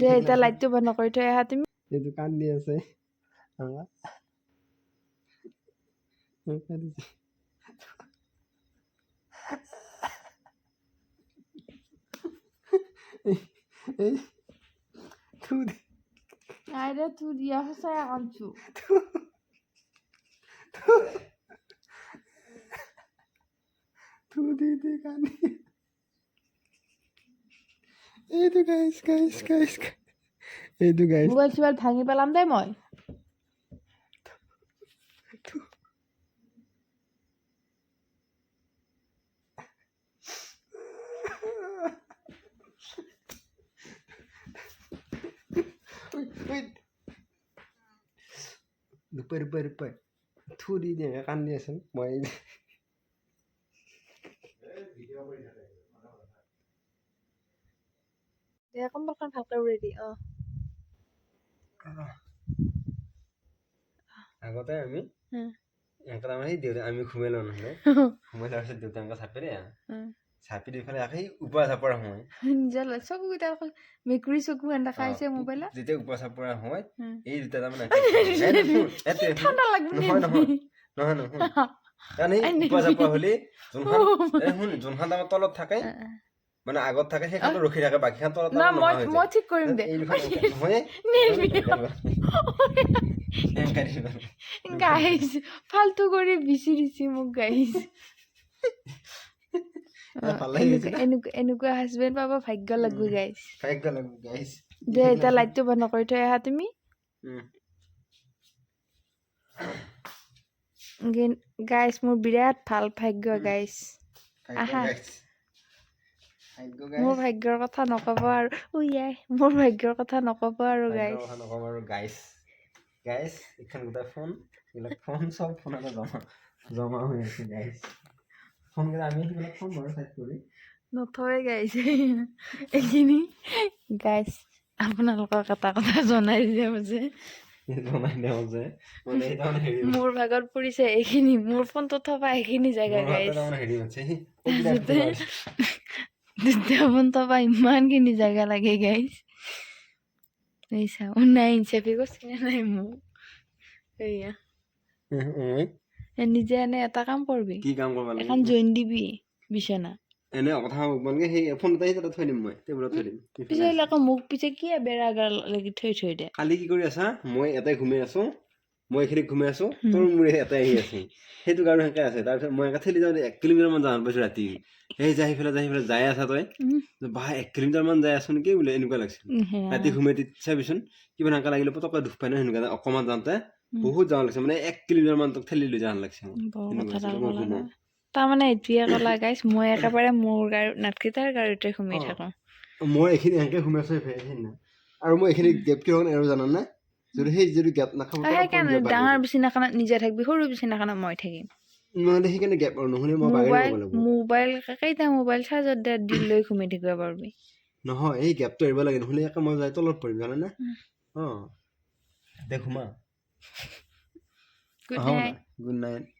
দে এতিয়া লাইটটো বন্ধ কৰি থৈ আহা তুমি এইটো কান্দি আছে আহ। কান্দিছে। এই- এই থু দে, আইৰে তোৰ দিয়া সঁচাই আনছো থু দি দি কান্দি এইটো গাইছ গাইছ গাইছ এইটো গাইছ মোবাইল চোবাইল ভাঙি পেলাম দেই মই দুপাই দুপাই দুপাই থু দি দিয়ে কান্দি আছে মই দে কম্বলখন ভালকৈ উৰি দি অ আগতে আমি তাৰমানে সেই দেউতা আমি ঘুমাই লওঁ নহ'লে ঘুমাই লোৱাৰ পিছত দেউতা এনেকৈ চাপি দি পেলাই আকৌ ওপৰা চাপৰা সময় নিজৰ চকুকেইটা অকল মেকুৰী চকু হেন দেখাইছে মোবাইলত যেতিয়া ওপৰা চাপৰা সময় এই দুটা তাৰমানে। ঠাণ্ডা লাগব নহয় নহয় নহয় কাৰণ এই ওপৰা চাপৰা হ'লে যোনখন যোনখন তাৰমানে তলত থাকে মানে আগত থাকে সেইখন ৰখি থাকে বাকীখন তলত না মই মই ঠিক কৰিম দে। নিৰ্বিয়া। এনেকে ফাল্টু কৰি দিছি মোক না? এনেকুৱা হাজবেণ্ড পাব ভাগ্য লাগব গাইছ। ভাগ্য লাগিব, guys। দে এতিয়া লাইটটো বন্ধ কৰি থৈ আহা তুমি। গাইছ মোৰ বিৰাট ভালো ভাগ্য গাইছ। আহা। মোৰ। ভাগ্যৰ কথা নকব আৰু উয়াই মোৰ ভাগ্যৰ কথা নকব আৰু গাইছ কথা নকওঁ আৰু guys। Guys, এইখন গোটেই ফোন এইবিলাক ফোন চব ফোনতে জমা জমা হৈ আছে গাইছ ফোন কেইটা আমি সেইবিলাক ফোন বাৰু চাইড কৰি নথয়ে গাইছ এইখিনি গাইছ আপোনালোকক এটা কথা জনাই দিওঁ যে জনাই দিওঁ মোৰ ভাগত পৰিছে এইখিনি মোৰ ফোনটো থবা এইখিনি জেগা মোৰ লাগে গাইছ এই চাওঁ নাই ইনচাফি কৈছে নাই মোক এয়া উম, উম। এ নিজে এনে এটা কাম কৰবি কি কাম কৰিব এখন জইন দিবি বিচনা এনে কথা মানে সেই ফোন এটা তাতে থৈ দিম মই টেবুলত থৈ দিম পিছে আকৌ মোক পিছে কি বেৰা লাগি থৈ থৈ দে কালি কি কৰি আছা মই এটাই ঘুমাই আছো মই এইখিনি ঘুমাই আছো তোৰ মোৰ এটাই আহি আছে। সেইটো কাৰণে সেনেকে আছে। তাৰপিছত মই একে ঠেলি যাওঁ এক কিলোমিটাৰ মান যাওঁ পাইছো ৰাতি। সেই যাই সিফালে যাই সিফালে যাই আছা তই? বা এক কিলোমিটাৰ মান যাই আছো নেকি বোলে এনেকুৱা লাগিছিল। ৰাতি ঘুমাই চাবিচোন কিবা সেনেকা লাগিলে পতককে দুখ পাই ন সেনেকুৱা অকণমান যাওঁতে। বহুত যাওঁ লাগিছে মানে এক কিলোমিটাৰ মান তোক ঠেলি লৈ যাওঁ লাগিছে। তাৰমানে এইটোৱে ক'লা গাইছ মই একেবাৰে মোৰ গাড়ী নাটকেইটাৰ গাড়ীতে সোমাই থাকোঁ। মই এইখিনি এনেকে ঘুমাই আছো সেইদিনা। আৰু মই এইখিনি গেপ কিয় আৰু জানানে? সেই যদি গেপ নাখাব আৰু সেইকাৰণে ডাঙৰ বিচনাখনত নিজে থাকিবি সৰু বিচনাখনত মই থাকিম। নহ'লে সেইকাৰণে গেপ আৰু নহ'লে মই বাগৰি মোবাইল ল'ব লাগিব। মোবাইল কেইটা মোবাইল চাৰ্জত দে দি লৈ ঘুমাই থাকিব পাৰিবি। নহয় এই গেপটো এৰিব লাগে নহ'লে একে মই যাই তলত পৰিম জানানে? উম। অ। দে ঘুমা। গুড আহক না নাইট গুড নাইট